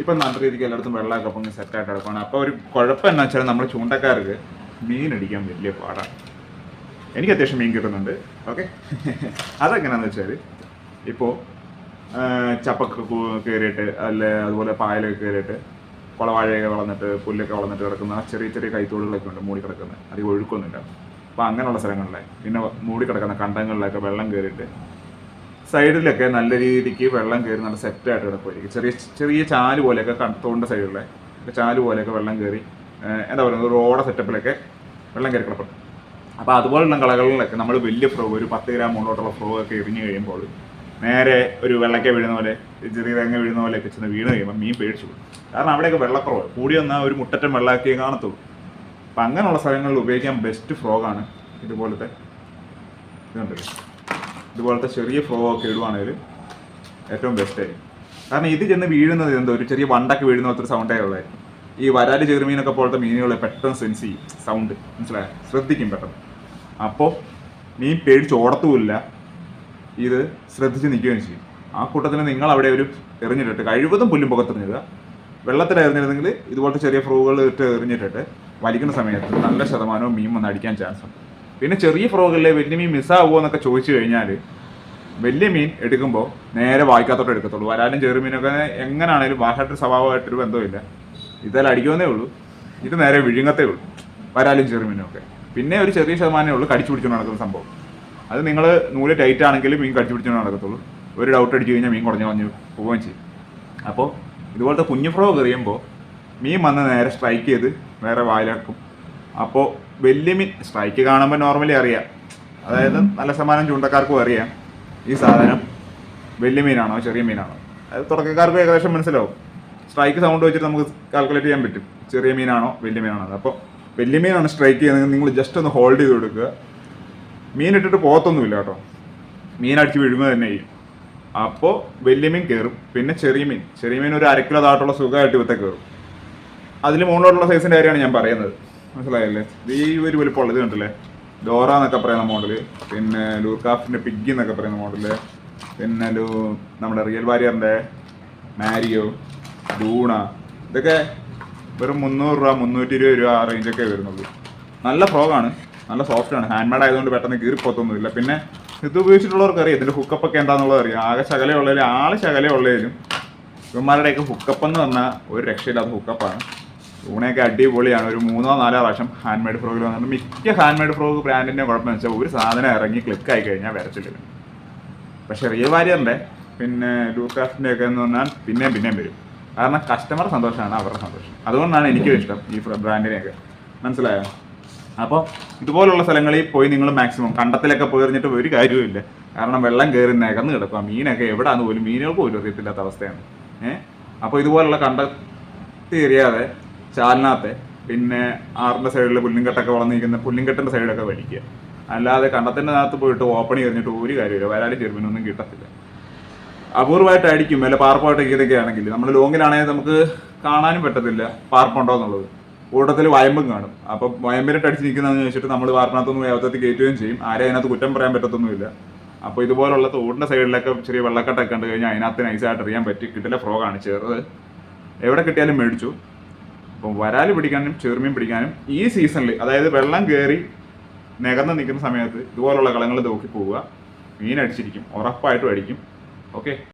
ഇപ്പം നല്ല രീതിക്ക് എല്ലായിടത്തും വെള്ളമൊക്കെ പൊങ്ങി സെറ്റായിട്ട് കിടക്കുകയാണ് അപ്പോൾ ഒരു കുഴപ്പം എന്നാ വെച്ചാൽ നമ്മൾ ചൂണ്ടക്കാർക്ക് മീൻ അടിക്കാൻ വലിയ പാടാണ്. എനിക്ക് അത്യാവശ്യം മീൻ കിട്ടുന്നുണ്ട്. ഓക്കെ? അതെങ്ങനെയാണെന്ന് വെച്ചാൽ ഇപ്പോൾ ചപ്പൊക്കെ കയറിയിട്ട് അല്ല അതുപോലെ പായലൊക്കെ കയറിയിട്ട് കുളവാഴയൊക്കെ വളർന്നിട്ട് പുല്ലൊക്കെ വളർന്നിട്ട് കിടക്കുന്ന ചെറിയ ചെറിയ കൈത്തോടുകളൊക്കെ ഉണ്ട് മൂടി കിടക്കുന്നത് അധികം ഒഴുക്കൊന്നുമില്ല. അപ്പോൾ അങ്ങനെയുള്ള സ്ഥലങ്ങളിലെ പിന്നെ മൂടി കിടക്കുന്ന കണ്ടങ്ങളിലൊക്കെ വെള്ളം കയറിയിട്ട് സൈഡിലൊക്കെ നല്ല രീതിക്ക് വെള്ളം കയറി നല്ല സെറ്റായിട്ട് കിടക്കുമായിരിക്കും ചെറിയ ചെറിയ ചാൽ പോലെയൊക്കെ ക- തോടിന്റെ സൈഡിലെ ചാൽ പോലെയൊക്കെ വെള്ളം കയറി എന്താ പറയുക റോഡ സെറ്റപ്പിലൊക്കെ വെള്ളം കയറി കിടപ്പുണ്ട്. അപ്പോൾ അതുപോലുള്ള കളകളിലൊക്കെ നമ്മൾ വലിയ ഫ്രോ ഒരു പത്ത് ഗ്രാം മുകളിലോട്ടുള്ള ഫ്രോ ഒക്കെ എറിഞ്ഞു കഴിയുമ്പോൾ നേരെ ഒരു വെള്ളക്ക വീഴുന്ന പോലെ ചെറിയ തേങ്ങ വീഴുന്ന പോലെയൊക്കെ ചെന്ന് വീണ് കഴിയുമ്പോൾ മീൻ പേടിച്ചു പോകും. കാരണം അവിടെയൊക്കെ വെള്ളക്കുറവ്. കൂടി വന്നാൽ ഒരു മുട്ടറ്റം വെള്ളമാക്കിയേ കാണത്തുള്ളൂ. അപ്പം അങ്ങനെയുള്ള സ്ഥലങ്ങളിൽ ഉപയോഗിക്കാൻ ബെസ്റ്റ് ഫ്രോഗാണ് ഇതുപോലത്തെ. ഇതുണ്ടല്ലോ. ഇതുപോലത്തെ ചെറിയ ഫ്ലോ ഒക്കെ ഇടുവാണെങ്കിൽ ഏറ്റവും ബെസ്റ്റ് ആയിരിക്കും കാരണം ഇത് ചെന്ന് വീഴുന്നത് എന്തോ? ഒരു ചെറിയ വണ്ടൊക്കെ വീഴുന്ന പോലത്തെ സൗണ്ടേ ഉള്ളത് ഈ വരാൽ ചെറുമീനൊക്കെ പോലത്തെ മീനുകളെ പെട്ടെന്ന് സെൻസ് ചെയ്യും. സൗണ്ട് മനസ്സിലായോ? ശ്രദ്ധിക്കും പെട്ടെന്ന്. അപ്പോൾ മീൻ പേടിച്ച് ഓടത്തുമില്ല. ഇത് ശ്രദ്ധിച്ച് നിൽക്കുകയും ചെയ്യും. ആ കൂട്ടത്തിൽ നിങ്ങൾ അവിടെ ഒരു എറിഞ്ഞിട്ടിട്ട് കഴിവതും പുല്ലും പുറത്തെറിഞ്ഞിടുക വെള്ളത്തിൽ എറിഞ്ഞിരുന്നെങ്കിൽ ഇതുപോലത്തെ ചെറിയ ഫ്രൂകൾ ഇട്ട് എറിഞ്ഞിട്ടിട്ട് വലിക്കുന്ന സമയത്ത് നല്ല ശതമാനവും മീൻ വന്ന് അടിക്കാൻ ചാൻസ് ഉണ്ട്. പിന്നെ ചെറിയ ഫ്രോഗല്ലേ വലിയ മീൻ മിസ്സാവുമോ എന്നൊക്കെ ചോദിച്ചു കഴിഞ്ഞാൽ വലിയ മീൻ എടുക്കുമ്പോൾ നേരെ വായിക്കാത്തോട്ട് എടുക്കത്തുള്ളൂ. വരാലും ചെറുമീനൊക്കെ എങ്ങനെയാണേലും വാഹായിട്ട് സ്വഭാവമായിട്ടൊരു ബന്ധമില്ല. ഇതെല്ലാം അടിക്കുമെന്നേ ഉള്ളൂ. ഇത് നേരെ വിഴുങ്ങത്തേ ഉള്ളൂ. വരാലും ചെറിയ മീനൊക്കെ. പിന്നെ ഒരു ചെറിയ ശതമാനമേ ഉള്ളൂ കടിച്ചു പിടിച്ചുകൊണ്ട് നടക്കുന്ന സംഭവം. അത് നിങ്ങൾ നൂൽ ടൈറ്റ് ആണെങ്കിലും മീൻ കടിച്ചു പിടിച്ചുകൊണ്ട് നടക്കത്തുള്ളൂ. ഒരു ഡൗട്ട് അടിച്ചു കഴിഞ്ഞാൽ മീൻ കുറഞ്ഞു കുറഞ്ഞു പോവുകയും ചെയ്യും. അപ്പോൾ ഇതുപോലത്തെ കുഞ്ഞു ഫ്രോഗ് എറിയുമ്പോൾ മീൻ വന്ന് നേരെ സ്ട്രൈക്ക് ചെയ്ത് വേറെ വായിലാക്കും. അപ്പോൾ വലിയ മീൻ സ്ട്രൈക്ക് കാണുമ്പോൾ നോർമലി അറിയാം. അതായത് നല്ല ശതമാനം ചൂണ്ടക്കാർക്കും അറിയാം. ഈ സാധനം വലിയ മീനാണോ ചെറിയ മീനാണോ? അത് തുടക്കക്കാർക്ക് ഏകദേശം മനസ്സിലാവും. സ്ട്രൈക്ക് സൗണ്ട് വെച്ചിട്ട് നമുക്ക് കാൽക്കുലേറ്റ് ചെയ്യാൻ പറ്റും. ചെറിയ മീനാണോ വലിയ മീനാണോ അപ്പോൾ വലിയ മീനാണ് സ്ട്രൈക്ക് ചെയ്യുന്നത്. നിങ്ങൾ ജസ്റ്റ് ഒന്ന് ഹോൾഡ് ചെയ്ത് കൊടുക്കുക. മീൻ ഇട്ടിട്ട് പോകത്തൊന്നുമില്ല കേട്ടോ. മീൻ അടിച്ച് വിഴുമ്പോൾ തന്നെ ചെയ്യും അപ്പോൾ വലിയ മീൻ കയറും പിന്നെ ചെറിയ മീൻ. ചെറിയ മീൻ ഒരു അരക്കിലോ താട്ടുള്ള സുഖമായിട്ട് ഇവത്തെ കയറും അതിൽ മുകളിലോട്ടുള്ള സൈസിന്റെ കാര്യമാണ് ഞാൻ പറയുന്നത്. മനസ്സിലായല്ലേ? ഈ ഒരു വലിപ്പമുള്ള ഇത് കണ്ടില്ലേ ഡോറ എന്നൊക്കെ പറയുന്ന മോഡൽ പിന്നെ ലൂക്കാഫിന്റെ പിഗ്ഗി എന്നൊക്കെ പറയുന്ന മോഡൽ പിന്നെ ലൂ നമ്മുടെ റിയൽ വാരിയറിന്റെ മാരിയോ ഡൂണ ഇതൊക്കെ വെറും മുന്നൂറ് രൂപ മുന്നൂറ്റി ഇരുപത് രൂപ ആ റേഞ്ചൊക്കെ വരുന്നുള്ളൂ. നല്ല ഫ്രോഗാണ് നല്ല സോഫ്റ്റ് ആണ്. ഹാൻഡ് മെയ്ഡ് ആയതുകൊണ്ട് പെട്ടെന്ന് കീറിപ്പോത്തൊന്നുമില്ല. പിന്നെ ഇത് ഉപയോഗിച്ചിട്ടുള്ളവർക്ക് അറിയാം. ഇതിന്റെ ഹുക്കപ്പ് ഒക്കെ എന്താണെന്നുള്ളത് അറിയാം. ആകെ ശകലേ ഉള്ളതിലും ആൾ ശകലേ ഉള്ളതിലും ഇവന്മാരുടെയൊക്കെ ഹുക്കപ്പ് എന്ന് പറഞ്ഞാൽ ഒരു രക്ഷയില്ലാത്ത ഹുക്കപ്പാണ് ഊണയൊക്കെ അടിപൊളിയാണ്. ഒരു മൂന്നോ നാലോ പ്രാവശ്യം ഹാൻഡ് മെയ്ഡ് ഫ്രോഗിൽ വന്നിട്ട് മിക്ക ഹാൻഡ് മെയ്ഡ് ഫ്രോഗ് ബ്രാൻഡിന്റെ കുഴപ്പം വെച്ചാൽ ഒരു സാധനം ഇറങ്ങി ക്ലിക്ക് ആയി കഴിഞ്ഞാൽ വരച്ചില്ല പക്ഷേ റിയൽ വാരിയറിന്റെ പിന്നെ ലൂക്രാഫ്റ്റിന്റെ ഒക്കെ എന്ന് പറഞ്ഞാൽ പിന്നെയും പിന്നെയും വരും. കാരണം കസ്റ്റമർ സന്തോഷമാണ് അവരുടെ സന്തോഷം. അതുകൊണ്ടാണ് എനിക്കും ഇഷ്ടം ഈ ബ്രാൻഡിനെയൊക്കെ മനസ്സിലായോ? അപ്പോൾ ഇതുപോലുള്ള സ്ഥലങ്ങളിൽ പോയി നിങ്ങൾ മാക്സിമം കണ്ടത്തിലൊക്കെ പോയി എറിഞ്ഞിട്ട് ഒരു കാര്യവുമില്ല. കാരണം വെള്ളം കയറി നികന്ന് കിടക്കുക മീനൊക്കെ എവിടെയാണെന്ന് പോലും മീനുകൾക്ക് പോലും അറിയത്തില്ലാത്ത അവസ്ഥയാണ്. ഏഹ് അപ്പോൾ ഇതുപോലുള്ള കണ്ടത്തി എറിയാതെ ചാലിനകത്തെ. പിന്നെ ആറിന്റെ സൈഡിൽ പുല്ലിങ്കട്ടൊക്കെ വളർന്നിരിക്കുന്ന പുല്ലിങ്കട്ടിന്റെ സൈഡൊക്കെ വലിക്കുക. അല്ലാതെ കണ്ടത്തിന്റെ അകത്ത് പോയിട്ട് ഓപ്പൺ ചെയ്തിട്ട് ഒരു കാര്യമില്ല വരാലും ചെറുപ്പിനൊന്നും കിട്ടത്തില്ല. അപൂർവമായിട്ടായിരിക്കും അല്ലെ പാർപ്പായിട്ട് ഇതൊക്കെ ആണെങ്കിൽ നമ്മൾ ലോങ്ങിലാണെങ്കിൽ നമുക്ക് കാണാനും പറ്റത്തില്ല പാർപ്പുണ്ടോ എന്നുള്ളത്. കൂട്ടത്തിൽ വയമ്പും കാണും. അപ്പം വയമ്പിലിട്ട് അടിച്ച് നിൽക്കുന്നതെന്ന് വെച്ചിട്ട് നമ്മൾ പാർപ്പിനകത്തൊന്നും യാത്രത്തിൽ കയറ്റുകയും ചെയ്യും. ആരെയും അതിനകത്ത് കുറ്റം പറയാൻ പറ്റത്തൊന്നുമില്ല. അപ്പോൾ ഇതുപോലുള്ള തോടിന്റെ സൈഡിലൊക്കെ ചെറിയ വെള്ളക്കെട്ടൊക്കെ കണ്ടു കഴിഞ്ഞാൽ അതിനകത്ത് നൈസായിട്ട് അറിയാൻ പറ്റി. കിട്ടില്ല ഫ്രോഗാണ്. ചെറുത് എവിടെ കിട്ടിയാലും മേടിച്ചു. അപ്പം വരാൽ പിടിക്കാനും ചെറുമീൻ പിടിക്കാനും ഈ സീസണിൽ അതായത് വെള്ളം കയറി നികന്ന് നിൽക്കുന്ന സമയത്ത് ഇതുപോലുള്ള കളങ്ങൾ നോക്കി പോവുക. മീൻ അടിച്ചിരിക്കും. ഉറപ്പായിട്ടും അടിക്കും. ഓക്കെ